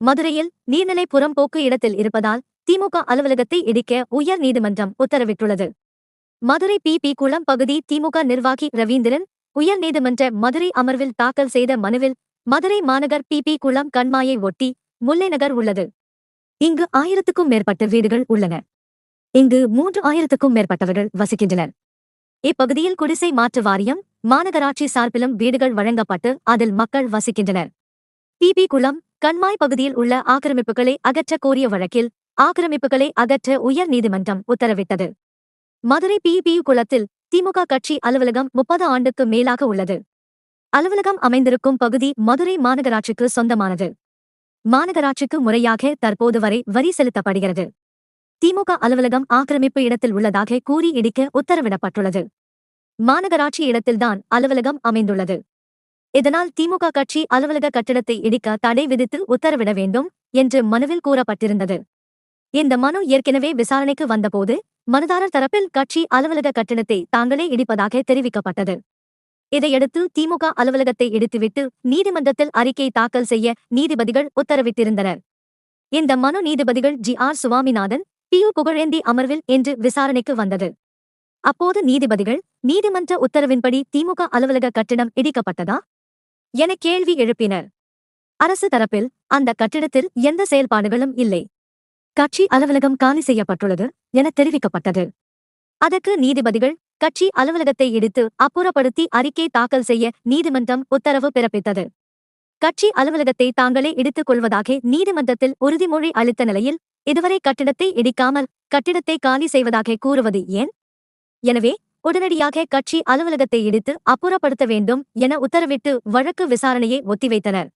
மதுரையில் நீர்நிலை புறம்போக்கு இடத்தில் இருப்பதால் திமுக அலுவலகத்தை இடிக்க உயர் நீதிமன்றம் உத்தரவிட்டுள்ளது. மதுரை பி பி குளம் பகுதி திமுக நிர்வாகி ரவீந்திரன் உயர் நீதிமன்ற மதுரை அமர்வில் தாக்கல் செய்த மனுவில் மதுரை மாநகர் பி பி குளம் கண்மாயை ஒட்டி முல்லை நகர் உள்ளது. இங்கு ஆயிரத்துக்கும் மேற்பட்ட வீடுகள் உள்ளன. இங்கு மூன்று ஆயிரத்துக்கும் மேற்பட்டவர்கள் வசிக்கின்றனர். இப்பகுதியில் குடிசை மாற்று வாரியம் மாநகராட்சி சார்பிலும் வீடுகள் வழங்கப்பட்டு அதில் மக்கள் வசிக்கின்றனர். பிபி குளம் கண்மாய் பகுதியில் உள்ள ஆக்கிரமிப்புகளை அகற்ற கோரிய வழக்கில் ஆக்கிரமிப்புகளை அகற்ற உயர் நீதிமன்றம் உத்தரவிட்டது. மதுரை பிபியு குளத்தில் திமுக கட்சி அலுவலகம் முப்பது ஆண்டுக்கு மேலாக உள்ளது. அலுவலகம் அமைந்திருக்கும் பகுதி மதுரை மாநகராட்சிக்கு சொந்தமானது. மாநகராட்சிக்கு முறையாக தற்போது வரை வரி செலுத்தப்படுகிறது. திமுக அலுவலகம் ஆக்கிரமிப்பு இடத்தில் உள்ளதாக கூறி இடிக்க உத்தரவிடப்பட்டுள்ளது. மாநகராட்சி இடத்தில்தான் அலுவலகம் அமைந்துள்ளது. இதனால் திமுக கட்சி அலுவலக கட்டிடத்தை இடிக்க தடை விதித்து உத்தரவிட வேண்டும் என்று மனுவில் கூறப்பட்டிருந்தது. இந்த மனு ஏற்கனவே விசாரணைக்கு வந்தபோது மனுதாரர் தரப்பில் கட்சி அலுவலக கட்டிடத்தை தாங்களே இடிப்பதாக தெரிவிக்கப்பட்டது. இதையடுத்து திமுக அலுவலகத்தை இடித்துவிட்டு நீதிமன்றத்தில் அறிக்கை தாக்கல் செய்ய நீதிபதிகள் உத்தரவிட்டிருந்தனர். இந்த மனு நீதிபதிகள் G. R. Swaminathan P. U. Pugazhendhi அமர்வில் இன்று விசாரணைக்கு வந்தது. அப்போது நீதிபதிகள் நீதிமன்ற உத்தரவின்படி திமுக அலுவலக கட்டிடம் இடிக்கப்பட்டதா? என கேள்வி எழுப்பினர். அரசு தரப்பில் அந்த கட்டிடத்தில் எந்த செயல்பாடுகளும் இல்லை. கட்சி அலுவலகம் காலி செய்யப்பட்டுள்ளது என தெரிவிக்கப்பட்டது. அதற்கு நீதிபதிகள் கட்சி அலுவலகத்தை இடித்து அப்புறப்படுத்தி அறிக்கை தாக்கல் செய்ய நீதிமன்றம் உத்தரவு பிறப்பித்தது. கட்சி அலுவலகத்தை தாங்களே இடித்துக் கொள்வதாக நீதிமன்றத்தில் உறுதிமொழி அளித்த நிலையில் இதுவரை கட்டிடத்தை இடிக்காமல் கட்டிடத்தை காலி செய்வதாக கூறுவது ஏன்? எனவே உடனடியாக கட்சி அலுவலகத்தை இடித்து அப்புறப்படுத்த வேண்டும் என உத்தரவிட்டு வழக்கு விசாரணையை ஒத்திவைத்தனர்.